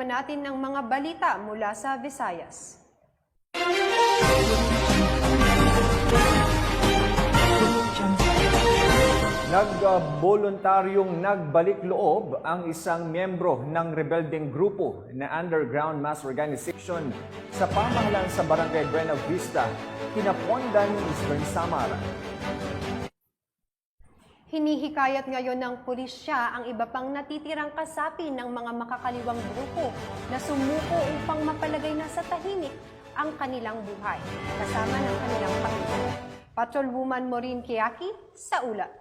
natin ng mga balita mula sa Visayas. Nagboluntaryong nagbalik loob ang isang miyembro ng rebelding grupo na Underground Mass Organization sa pamahalaan sa Barangay Buena Vista, Kinapondan, Eastern Samar. Hinihikayat ngayon ng pulisya ang iba pang natitirang kasapi ng mga makakaliwang grupo na sumuko upang mapalagay na sa tahimik ang kanilang buhay, kasama ng kanilang pamilya. Patrolwoman Maureen Kiaki sa ulat.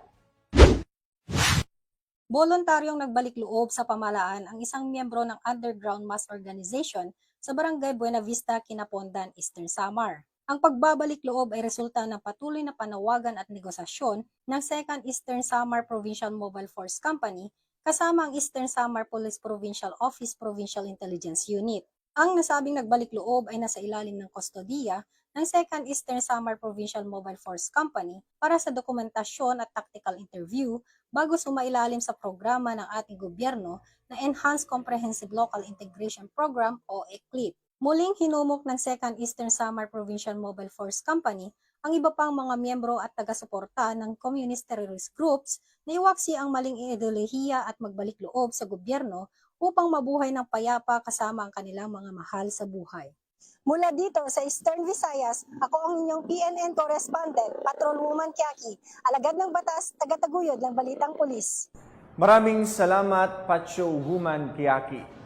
Voluntaryong nagbalik loob sa pamalaan ang isang miyembro ng Underground Mass Organization sa Barangay Buena Vista, Kinapondan, Eastern Samar. Ang pagbabalik loob ay resulta ng patuloy na panawagan at negosasyon ng 2nd Eastern Samar Provincial Mobile Force Company kasama ang Eastern Samar Police Provincial Office Provincial Intelligence Unit. Ang nasabing nagbalik loob ay nasa ilalim ng kustodiya ng 2nd Eastern Samar Provincial Mobile Force Company para sa dokumentasyon at tactical interview bago sumailalim sa programa ng ating gobyerno na Enhanced Comprehensive Local Integration Program o ECLIP. Muling hinumok ng 2nd Eastern Samar Provincial Mobile Force Company ang iba pang mga miyembro at taga-suporta ng communist terrorist groups na iwaksi ang maling ideolohiya at magbalik loob sa gobyerno upang mabuhay ng payapa kasama ang kanilang mga mahal sa buhay. Mula dito sa Eastern Visayas, ako ang inyong PNN correspondent, Patrolwoman Kiaki, alagad ng batas, tagataguyod ng Balitang Pulis. Maraming salamat, Pacho Woman Kiaki.